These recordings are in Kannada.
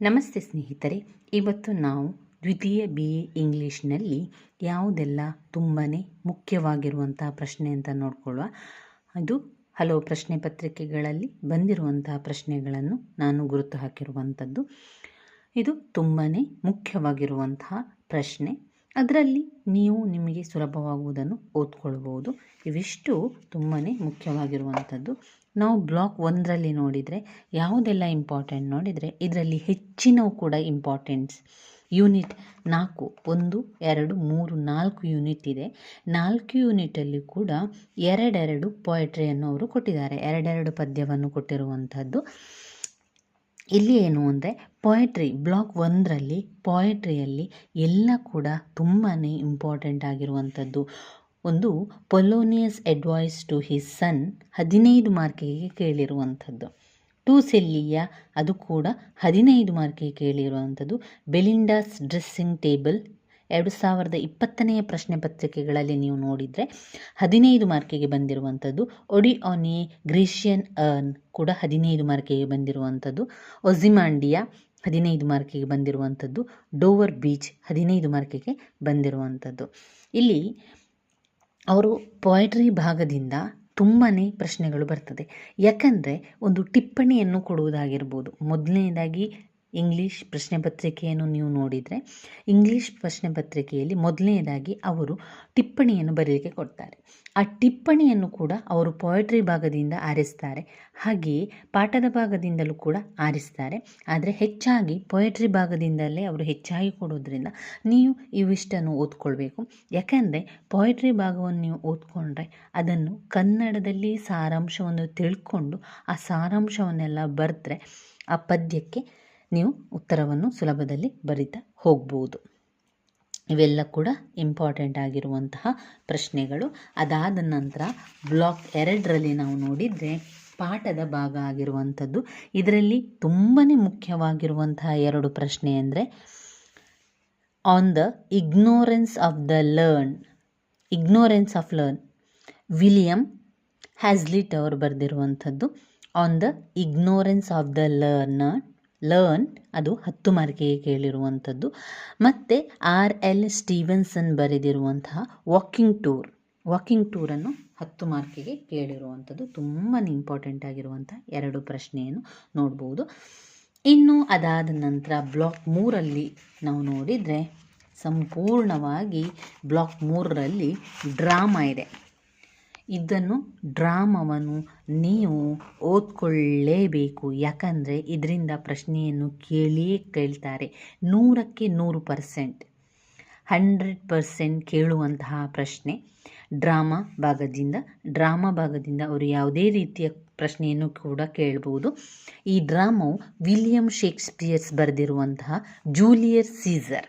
ನಮಸ್ತೆ ಸ್ನೇಹಿತರೆ, ಇವತ್ತು ನಾವು ದ್ವಿತೀಯ ಬಿ ಎ ಇಂಗ್ಲೀಷ್ನಲ್ಲಿ ಯಾವುದೆಲ್ಲ ತುಂಬಾ ಮುಖ್ಯವಾಗಿರುವಂತಹ ಪ್ರಶ್ನೆ ಅಂತ ನೋಡ್ಕೊಳ್ಳುವ. ಅದು ಹಲವು ಪ್ರಶ್ನೆ ಪತ್ರಿಕೆಗಳಲ್ಲಿ ಬಂದಿರುವಂತಹ ಪ್ರಶ್ನೆಗಳನ್ನು ನಾನು ಗುರುತು ಹಾಕಿರುವಂಥದ್ದು. ಇದು ತುಂಬಾ ಮುಖ್ಯವಾಗಿರುವಂತಹ ಪ್ರಶ್ನೆ. ಅದರಲ್ಲಿ ನೀವು ನಿಮಗೆ ಸುಲಭವಾಗುವುದನ್ನು ಓದ್ಕೊಳ್ಬೋದು. ಇವಿಷ್ಟು ತುಂಬಾ ಮುಖ್ಯವಾಗಿರುವಂಥದ್ದು. ನಾವು ಬ್ಲಾಕ್ ಒಂದರಲ್ಲಿ ನೋಡಿದರೆ ಯಾವುದೆಲ್ಲ ಇಂಪಾರ್ಟೆಂಟ್ ನೋಡಿದರೆ ಇದರಲ್ಲಿ ಹೆಚ್ಚಿನವು ಕೂಡ ಇಂಪಾರ್ಟೆಂಟ್ಸ್ ಯೂನಿಟ್ ನಾಲ್ಕು, ಒಂದು, ಎರಡು, ಮೂರು, ನಾಲ್ಕು ಯೂನಿಟ್ ಇದೆ. ನಾಲ್ಕು ಯೂನಿಟಲ್ಲಿ ಕೂಡ ಎರಡೆರಡು ಪೊಯೆಟ್ರಿಯನ್ನು ಅವರು ಕೊಟ್ಟಿದ್ದಾರೆ. ಎರಡೆರಡು ಪದ್ಯವನ್ನು ಕೊಟ್ಟಿರುವಂಥದ್ದು. ಇಲ್ಲಿ ಏನು ಅಂದರೆ ಪೊಯೆಟ್ರಿ ಬ್ಲಾಕ್ ಒಂದರಲ್ಲಿ ಪೊಯೆಟ್ರಿಯಲ್ಲಿ ಎಲ್ಲ ಕೂಡ ತುಂಬಾ ಇಂಪಾರ್ಟೆಂಟ್ ಆಗಿರುವಂಥದ್ದು. ಒಂದು Polonius advice to his son ಹದಿನೈದು ಮಾರ್ಕಿಗೆ ಕೇಳಿರುವಂಥದ್ದು. ಟು ಸೆಲ್ಲಿಯ, ಅದು ಕೂಡ ಹದಿನೈದು ಮಾರ್ಕಿಗೆ ಕೇಳಿರುವಂಥದ್ದು. ಬೆಲಿಂಡಾಸ್ ಡ್ರೆಸ್ಸಿಂಗ್ ಟೇಬಲ್, ಎರಡು ಸಾವಿರದ ಇಪ್ಪತ್ತನೆಯ ಪ್ರಶ್ನೆ ಪತ್ರಿಕೆಗಳಲ್ಲಿ ನೀವು ನೋಡಿದರೆ ಹದಿನೈದು ಮಾರ್ಕಿಗೆ ಬಂದಿರುವಂಥದ್ದು. ಒಡಿ ಆನ್ ಗ್ರೀಷಿಯನ್ ಅರ್ನ್ ಕೂಡ ಹದಿನೈದು ಮಾರ್ಕಿಗೆ ಬಂದಿರುವಂಥದ್ದು. ಒಝಿಮಾಂಡಿಯಾ ಹದಿನೈದು ಮಾರ್ಕಿಗೆ ಬಂದಿರುವಂಥದ್ದು. ಡೋವರ್ ಬೀಚ್, ಹದಿನೈದು ಮಾರ್ಕಿಗೆ ಬಂದಿರುವಂಥದ್ದು. ಇಲ್ಲಿ ಅವರು ಪೊಯಟ್ರಿ ಭಾಗದಿಂದ ತುಂಬಾ ಪ್ರಶ್ನೆಗಳು ಬರ್ತದೆ. ಯಾಕಂದರೆ ಒಂದು ಟಿಪ್ಪಣಿಯನ್ನು ಕೊಡುವುದಾಗಿರ್ಬೋದು ಮೊದಲನೇದಾಗಿ ಇಂಗ್ಲೀಷ್ ಪ್ರಶ್ನೆ ಪತ್ರಿಕೆಯನ್ನು ನೀವು ನೋಡಿದರೆ ಇಂಗ್ಲೀಷ್ ಪ್ರಶ್ನೆ ಪತ್ರಿಕೆಯಲ್ಲಿ ಮೊದಲನೇದಾಗಿ ಅವರು ಟಿಪ್ಪಣಿಯನ್ನು ಬರೆಯಲಿಕ್ಕೆ ಕೊಡ್ತಾರೆ. ಆ ಟಿಪ್ಪಣಿಯನ್ನು ಕೂಡ ಅವರು ಪೊಯಟ್ರಿ ಭಾಗದಿಂದ ಆರಿಸ್ತಾರೆ. ಹಾಗೆಯೇ ಪಾಠದ ಭಾಗದಿಂದಲೂ ಕೂಡ ಆರಿಸ್ತಾರೆ. ಆದರೆ ಹೆಚ್ಚಾಗಿ ಪೊಯಟ್ರಿ ಭಾಗದಿಂದಲೇ ಅವರು ಹೆಚ್ಚಾಗಿ ಕೊಡೋದ್ರಿಂದ ನೀವು ಇವಿಷ್ಟನ್ನು ಓದ್ಕೊಳ್ಬೇಕು. ಯಾಕೆಂದರೆ ಪೊಯಟ್ರಿ ಭಾಗವನ್ನು ನೀವು ಓದ್ಕೊಂಡ್ರೆ ಅದನ್ನು ಕನ್ನಡದಲ್ಲಿ ಸಾರಾಂಶವನ್ನು ತಿಳ್ಕೊಂಡು ಆ ಸಾರಾಂಶವನ್ನೆಲ್ಲ ಬರೆದ್ರೆ ಆ ಪದ್ಯಕ್ಕೆ ನೀವು ಉತ್ತರವನ್ನು ಸುಲಭದಲ್ಲಿ ಬರಿತಾ ಹೋಗ್ಬೋದು. ಇವೆಲ್ಲ ಕೂಡ ಇಂಪಾರ್ಟೆಂಟ್ ಆಗಿರುವಂತಹ ಪ್ರಶ್ನೆಗಳು. ಅದಾದ ನಂತರ ಬ್ಲಾಕ್ ಎರಡರಲ್ಲಿ ನಾವು ನೋಡಿದರೆ ಪಾಠದ ಭಾಗ ಆಗಿರುವಂಥದ್ದು. ಇದರಲ್ಲಿ ತುಂಬಾ ಮುಖ್ಯವಾಗಿರುವಂತಹ ಎರಡು ಪ್ರಶ್ನೆ ಅಂದರೆ on the ignorance of the learn ignorance of learn William Hazlitt ಅವರು ಬರೆದಿರುವಂಥದ್ದು. On the ignorance of the learner learn ಅದು ಹತ್ತು ಮಾರ್ಕಿಗೆ ಕೇಳಿರುವಂಥದ್ದು. ಮತ್ತು ಆರ್ ಎಲ್ ಸ್ಟೀವೆನ್ಸನ್ ಬರೆದಿರುವಂತಹ ವಾಕಿಂಗ್ ಟೂರ್ ವಾಕಿಂಗ್ ಟೂರನ್ನು ಹತ್ತು ಮಾರ್ಕಿಗೆ ಕೇಳಿರುವಂಥದ್ದು. ತುಂಬಾ ಇಂಪಾರ್ಟೆಂಟ್ ಆಗಿರುವಂಥ ಎರಡು ಪ್ರಶ್ನೆಯನ್ನು ನೋಡ್ಬೋದು. ಇನ್ನು ಅದಾದ ನಂತರ ಬ್ಲಾಕ್ ಮೂರಲ್ಲಿ ನಾವು ನೋಡಿದರೆ ಸಂಪೂರ್ಣವಾಗಿ ಬ್ಲಾಕ್ ಮೂರರಲ್ಲಿ ಡ್ರಾಮಾ ಇದೆ. ಇದನ್ನು ಡ್ರಾಮವನ್ನು ನೀವು ಓದ್ಕೊಳ್ಳೇಬೇಕು. ಯಾಕಂದರೆ ಇದರಿಂದ ಪ್ರಶ್ನೆಯನ್ನು ಕೇಳಿಯೇ ಕೇಳ್ತಾರೆ. ನೂರಕ್ಕೆ ನೂರು ಪರ್ಸೆಂಟ್, ಹಂಡ್ರೆಡ್ ಪರ್ಸೆಂಟ್ ಕೇಳುವಂತಹ ಪ್ರಶ್ನೆ ಡ್ರಾಮಾ ಭಾಗದಿಂದ ಡ್ರಾಮಾ ಭಾಗದಿಂದ ಅವರು ಯಾವುದೇ ರೀತಿಯ ಪ್ರಶ್ನೆಯನ್ನು ಕೂಡ ಕೇಳ್ಬೋದು. ಈ ಡ್ರಾಮವು ವಿಲಿಯಂ ಶೇಕ್ಸ್ಪಿಯರ್ಸ್ ಬರೆದಿರುವಂತಹ ಜೂಲಿಯರ್ ಸೀಸರ್.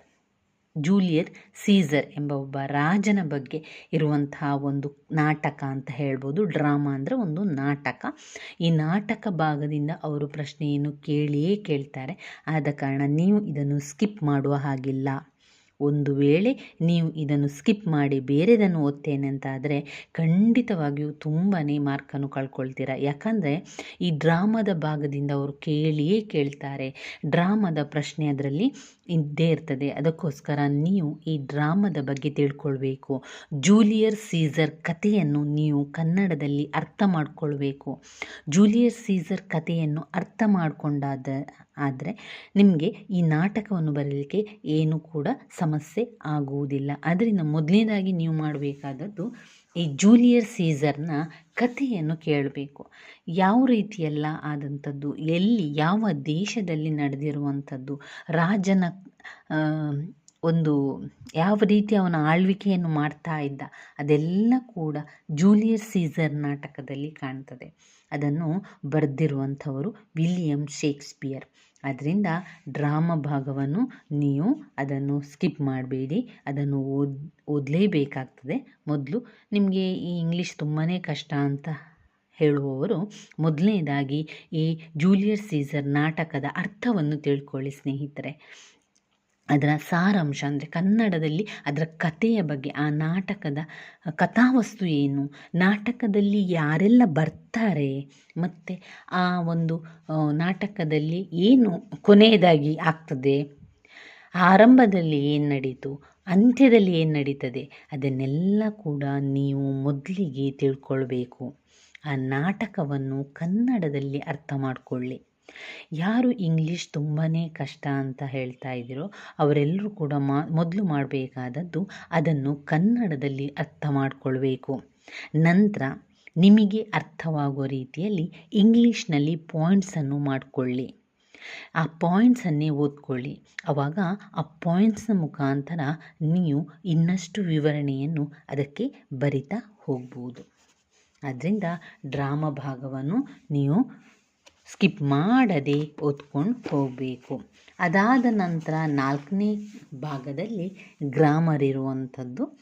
ಜೂಲಿಯರ್ ಸೀಸರ್ ಎಂಬ ಒಬ್ಬ ರಾಜನ ಬಗ್ಗೆ ಇರುವಂತಹ ಒಂದು ನಾಟಕ ಅಂತ ಹೇಳ್ಬೋದು. ಡ್ರಾಮಾ ಅಂದರೆ ಒಂದು ನಾಟಕ. ಈ ನಾಟಕ ಭಾಗದಿಂದ ಅವರು ಪ್ರಶ್ನೆಯನ್ನು ಕೇಳಿಯೇ ಕೇಳ್ತಾರೆ. ಆದ ಕಾರಣ ನೀವು ಇದನ್ನು ಸ್ಕಿಪ್ ಮಾಡುವ ಹಾಗಿಲ್ಲ. ಒಂದು ವೇಳೆ ನೀವು ಇದನ್ನು ಸ್ಕಿಪ್ ಮಾಡಿ ಬೇರೆದನ್ನು ಓದ್ತೇನೆ ಅಂತಾದರೆ ಖಂಡಿತವಾಗಿಯೂ ತುಂಬಾ ಮಾರ್ಕನ್ನು ಕಳ್ಕೊಳ್ತೀರಾ. ಯಾಕಂದರೆ ಈ ಡ್ರಾಮಾದ ಭಾಗದಿಂದ ಅವರು ಕೇಳಿಯೇ ಕೇಳ್ತಾರೆ. ಡ್ರಾಮಾದ ಪ್ರಶ್ನೆ ಅದರಲ್ಲಿ ಇದ್ದೇ ಇರ್ತದೆ. ಅದಕ್ಕೋಸ್ಕರ ನೀವು ಈ ಡ್ರಾಮಾದ ಬಗ್ಗೆ ತಿಳ್ಕೊಳ್ಬೇಕು. ಜೂಲಿಯರ್ ಸೀಸರ್ ಕಥೆಯನ್ನು ನೀವು ಕನ್ನಡದಲ್ಲಿ ಅರ್ಥ ಮಾಡಿಕೊಳ್ಬೇಕು. ಜೂಲಿಯರ್ ಸೀಸರ್ ಕಥೆಯನ್ನು ಅರ್ಥ ಮಾಡಿಕೊಂಡಾದ ಆದರೆ ನಿಮಗೆ ಈ ನಾಟಕವನ್ನು ಬರೀಲಿಕ್ಕೆ ಏನು ಕೂಡ ಸಮಸ್ಯೆ ಆಗುವುದಿಲ್ಲ. ಅದರಿಂದ ಮೊದಲನೇದಾಗಿ ನೀವು ಮಾಡಬೇಕಾದದ್ದು ಈ ಜೂಲಿಯರ್ ಸೀಸರ್ನ ಕಥೆಯನ್ನು ಕೇಳಬೇಕು. ಯಾವ ರೀತಿಯೆಲ್ಲ ಆದಂಥದ್ದು, ಎಲ್ಲಿ, ಯಾವ ದೇಶದಲ್ಲಿ ನಡೆದಿರುವಂಥದ್ದು, ರಾಜನ ಒಂದು ಯಾವ ರೀತಿ ಅವನ ಆಳ್ವಿಕೆಯನ್ನು ಮಾಡ್ತಾ ಇದ್ದ, ಅದೆಲ್ಲ ಕೂಡ ಜೂಲಿಯರ್ ಸೀಸರ್ ನಾಟಕದಲ್ಲಿ ಕಾಣ್ತದೆ. ಅದನ್ನು ಬರೆದಿರುವಂಥವರು ವಿಲಿಯಂ ಶೇಕ್ಸ್ಪಿಯರ್. ಅದರಿಂದ ಡ್ರಾಮಾ ಭಾಗವನ್ನು ನೀವು ಅದನ್ನು ಸ್ಕಿಪ್ ಮಾಡಬೇಡಿ, ಅದನ್ನು ಓದ್, ಓದಲೇಬೇಕಾಗ್ತದೆ. ಮೊದಲು ನಿಮಗೆ ಈ ಇಂಗ್ಲೀಷ್ ತುಂಬಾ ಕಷ್ಟ ಅಂತ ಹೇಳುವವರು ಮೊದಲನೇದಾಗಿ ಈ ಜೂಲಿಯರ್ ಸೀಸರ್ ನಾಟಕದ ಅರ್ಥವನ್ನು ತಿಳ್ಕೊಳ್ಳಿ ಸ್ನೇಹಿತರೆ. ಅದರ ಸಾರಾಂಶ ಅಂದರೆ ಕನ್ನಡದಲ್ಲಿ ಅದರ ಕಥೆಯ ಬಗ್ಗೆ, ಆ ನಾಟಕದ ಕಥಾವಸ್ತು ಏನು, ನಾಟಕದಲ್ಲಿ ಯಾರೆಲ್ಲ ಬರ್ತಾರೆ, ಮತ್ತು ಆ ಒಂದು ನಾಟಕದಲ್ಲಿ ಏನು ಕೊನೆಯದಾಗಿ ಆಗ್ತದೆ, ಆರಂಭದಲ್ಲಿ ಏನು ನಡೀತು, ಅಂತ್ಯದಲ್ಲಿ ಏನು ನಡೀತದೆ, ಅದನ್ನೆಲ್ಲ ಕೂಡ ನೀವು ಮೊದಲಿಗೆ ತಿಳ್ಕೊಳ್ಬೇಕು. ಆ ನಾಟಕವನ್ನು ಕನ್ನಡದಲ್ಲಿ ಅರ್ಥ ಮಾಡಿಕೊಳ್ಳಿ. ಯಾರು ಇಂಗ್ಲೀಷ್ ತುಂಬಾ ಕಷ್ಟ ಅಂತ ಹೇಳ್ತಾ ಇದ್ದೀರೋ ಅವರೆಲ್ಲರೂ ಕೂಡ ಮಾ, ಮೊದಲು ಮಾಡಬೇಕಾದದ್ದು ಅದನ್ನು ಕನ್ನಡದಲ್ಲಿ ಅರ್ಥ ಮಾಡಿಕೊಳ್ಬೇಕು. ನಂತರ ನಿಮಗೆ ಅರ್ಥವಾಗುವ ರೀತಿಯಲ್ಲಿ ಇಂಗ್ಲೀಷ್ನಲ್ಲಿ ಪಾಯಿಂಟ್ಸನ್ನು ಮಾಡಿಕೊಳ್ಳಿ. ಆ ಪಾಯಿಂಟ್ಸನ್ನೇ ಓದ್ಕೊಳ್ಳಿ. ಆವಾಗ ಆ ಪಾಯಿಂಟ್ಸ್ನ ಮುಖಾಂತರ ನೀವು ಇನ್ನಷ್ಟು ವಿವರಣೆಯನ್ನು ಅದಕ್ಕೆ ಬರಿತಾ ಹೋಗ್ಬೋದು. ಆದ್ದರಿಂದ ಡ್ರಾಮಾ ಭಾಗವನ್ನು ನೀವು ಸ್ಕಿಪ್ ಮಾಡದೆ ಓದ್ಕೊಂಡು ಹೋಗಬೇಕು. ಅದಾದ ನಂತರ ನಾಲ್ಕನೇ ಭಾಗದಲ್ಲಿ ಗ್ರಾಮರ್ ಇರುವಂಥದ್ದು.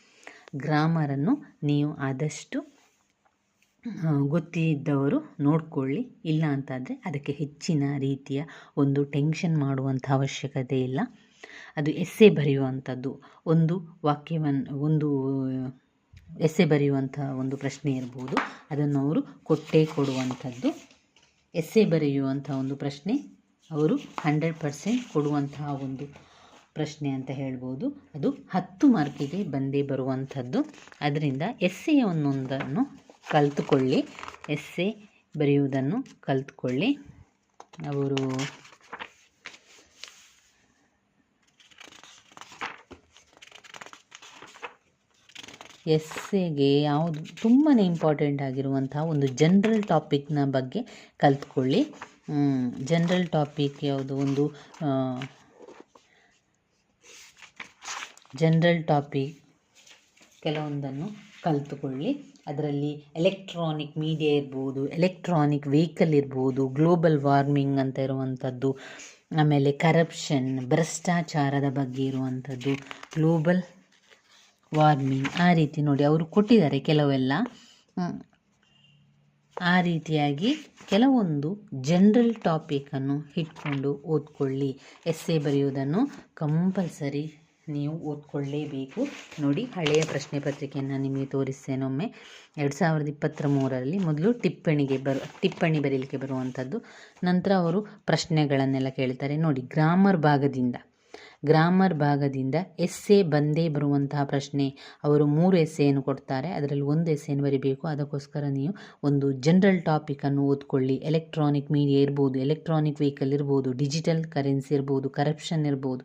ಗ್ರಾಮರನ್ನು ನೀವು ಆದಷ್ಟು ಗೊತ್ತಿದ್ದವರು ನೋಡಿಕೊಳ್ಳಿ. ಇಲ್ಲ ಅಂತಂದರೆ ಅದಕ್ಕೆ ಹೆಚ್ಚಿನ ರೀತಿಯ ಒಂದು ಟೆನ್ಷನ್ ಮಾಡುವಂಥ ಅವಶ್ಯಕತೆ ಇಲ್ಲ. ಅದು ಎಸ್ಸೆ ಬರೆಯುವಂಥದ್ದು. ಒಂದು ವಾಕ್ಯವನ್ನು, ಒಂದು ಎಸ್ಸೆ ಬರೆಯುವಂಥ ಒಂದು ಪ್ರಶ್ನೆ ಇರ್ಬೋದು. ಅದನ್ನು ಅವರು ಕೊಟ್ಟೇ ಕೊಡುವಂಥದ್ದು. ಎಸ್ಸೆ ಬರೆಯುವಂಥ ಒಂದು ಪ್ರಶ್ನೆ. ಅವರು ಹಂಡ್ರೆಡ್ ಪರ್ಸೆಂಟ್ ಕೊಡುವಂತಹ ಒಂದು ಪ್ರಶ್ನೆ ಅಂತ ಹೇಳ್ಬೋದು. ಅದು ಹತ್ತು ಮಾರ್ಕಿಗೆ ಬಂದೇ ಬರುವಂಥದ್ದು. ಅದರಿಂದ ಎಸ್ಸೆ ಒಂದೊಂದನ್ನು ಕಲಿತುಕೊಳ್ಳಿ. ಎಸ್ಸೆ ಬರೆಯುವುದನ್ನು ಕಲ್ತುಕೊಳ್ಳಿ. ಅವರು ಎಸ್ಸೆಗೆ ಯಾವುದು ತುಂಬಾ ಇಂಪಾರ್ಟೆಂಟ್ ಆಗಿರುವಂತಹ ಒಂದು ಜನರಲ್ ಟಾಪಿಕ್ನ ಬಗ್ಗೆ ಕಲಿತ್ಕೊಳ್ಳಿ. ಜನರಲ್ ಟಾಪಿಕ್ ಯಾವುದು ಒಂದು ಜನರಲ್ ಟಾಪಿಕ್ ಕೆಲವೊಂದನ್ನು ಕಲಿತುಕೊಳ್ಳಿ. ಅದರಲ್ಲಿ ಎಲೆಕ್ಟ್ರಾನಿಕ್ ಮೀಡಿಯಾ ಇರ್ಬೋದು ಎಲೆಕ್ಟ್ರಾನಿಕ್ ವೆಹಿಕಲ್ ಇರ್ಬೋದು ಗ್ಲೋಬಲ್ ವಾರ್ಮಿಂಗ್ ಅಂತ ಇರುವಂಥದ್ದು ಆಮೇಲೆ ಕರಪ್ಷನ್ ಭ್ರಷ್ಟಾಚಾರದ ಬಗ್ಗೆ ಇರುವಂಥದ್ದು ಗ್ಲೋಬಲ್ ವಾರ್ಮಿಂಗ್ ಆ ರೀತಿ ನೋಡಿ, ಅವರು ಕೊಟ್ಟಿದ್ದಾರೆ ಕೆಲವೆಲ್ಲ. ಆ ರೀತಿಯಾಗಿ ಕೆಲವೊಂದು ಜನರಲ್ ಟಾಪಿಕನ್ನು ಇಟ್ಕೊಂಡು ಓದ್ಕೊಳ್ಳಿ. ಎಸ್ಸೆ ಬರೆಯುವುದನ್ನು ಕಂಪಲ್ಸರಿ ನೀವು ಓದ್ಕೊಳ್ಳೇಬೇಕು. ನೋಡಿ, ಹಳೆಯ ಪ್ರಶ್ನೆ ಪತ್ರಿಕೆಯನ್ನು ನಿಮಗೆ ತೋರಿಸ್ತೇನೊಮ್ಮೆ ಎರಡು ಸಾವಿರದ ಇಪ್ಪತ್ತರ ಮೂರರಲ್ಲಿ ಮೊದಲು ಟಿಪ್ಪಣಿಗೆ ಬರು, ಟಿಪ್ಪಣಿ ಬರೀಲಿಕ್ಕೆ ಬರುವಂಥದ್ದು ನಂತರ ಅವರು ಪ್ರಶ್ನೆಗಳನ್ನೆಲ್ಲ ಕೇಳ್ತಾರೆ. ನೋಡಿ, ಗ್ರಾಮರ್ ಭಾಗದಿಂದ. ಗ್ರಾಮರ್ ಭಾಗದಿಂದ ಎಸ್ಸೆ ಬಂದೇ ಬರುವಂತಹ ಪ್ರಶ್ನೆ. ಅವರು ಮೂರು ಎಸ್ಸೆಯನ್ನು ಕೊಡ್ತಾರೆ. ಅದರಲ್ಲಿ ಒಂದು ಎಸ್ಸೆಯನ್ನು ಬರಿಬೇಕು. ಅದಕ್ಕೋಸ್ಕರ ನೀವು ಒಂದು ಜನರಲ್ ಟಾಪಿಕನ್ನು ಓದ್ಕೊಳ್ಳಿ. ಎಲೆಕ್ಟ್ರಾನಿಕ್ ಮೀಡಿಯಾ ಇರ್ಬೋದು, ಎಲೆಕ್ಟ್ರಾನಿಕ್ ವೆಹಿಕಲ್ ಇರ್ಬೋದು, ಡಿಜಿಟಲ್ ಕರೆನ್ಸಿ ಇರ್ಬೋದು, ಕರಪ್ಷನ್ ಇರ್ಬೋದು,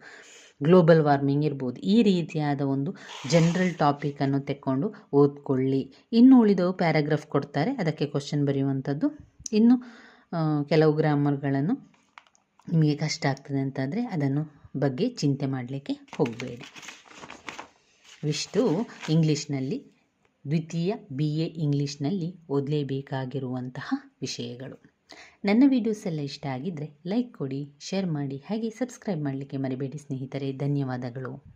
ಗ್ಲೋಬಲ್ ವಾರ್ಮಿಂಗ್ ಇರ್ಬೋದು. ಈ ರೀತಿಯಾದ ಒಂದು ಜನರಲ್ ಟಾಪಿಕನ್ನು ತೆಕ್ಕೊಂಡು ಓದ್ಕೊಳ್ಳಿ. ಇನ್ನು ಉಳಿದವು ಪ್ಯಾರಾಗ್ರಾಫ್ ಕೊಡ್ತಾರೆ. ಅದಕ್ಕೆ ಕ್ವಶನ್ ಬರೆಯುವಂಥದ್ದು. ಇನ್ನು ಕೆಲವು ಗ್ರಾಮರ್ಗಳನ್ನು ನಿಮಗೆ ಕಷ್ಟ ಆಗ್ತದೆ ಅಂತಂದರೆ ಅದನ್ನು ಬಗ್ಗೆ ಚಿಂತೆ ಮಾಡಲಿಕ್ಕೆ ಹೋಗಬೇಡಿ. ಇಷ್ಟು ಇಂಗ್ಲೀಷ್ನಲ್ಲಿ, ದ್ವಿತೀಯ ಬಿ ಎ ಇಂಗ್ಲೀಷ್ನಲ್ಲಿ ಓದಲೇಬೇಕಾಗಿರುವಂತಹ ವಿಷಯಗಳು. ನನ್ನ ವಿಡಿಯೋಸ್ ಎಲ್ಲ ಇಷ್ಟ ಆಗಿದ್ದರೆ ಲೈಕ್ ಕೊಡಿ ಶೇರ್ ಮಾಡಿ, ಹಾಗೆ ಸಬ್ಸ್ಕ್ರೈಬ್ ಮಾಡಲಿಕ್ಕೆ ಮರಿಬೇಡಿ ಸ್ನೇಹಿತರೆ. ಧನ್ಯವಾದಗಳು.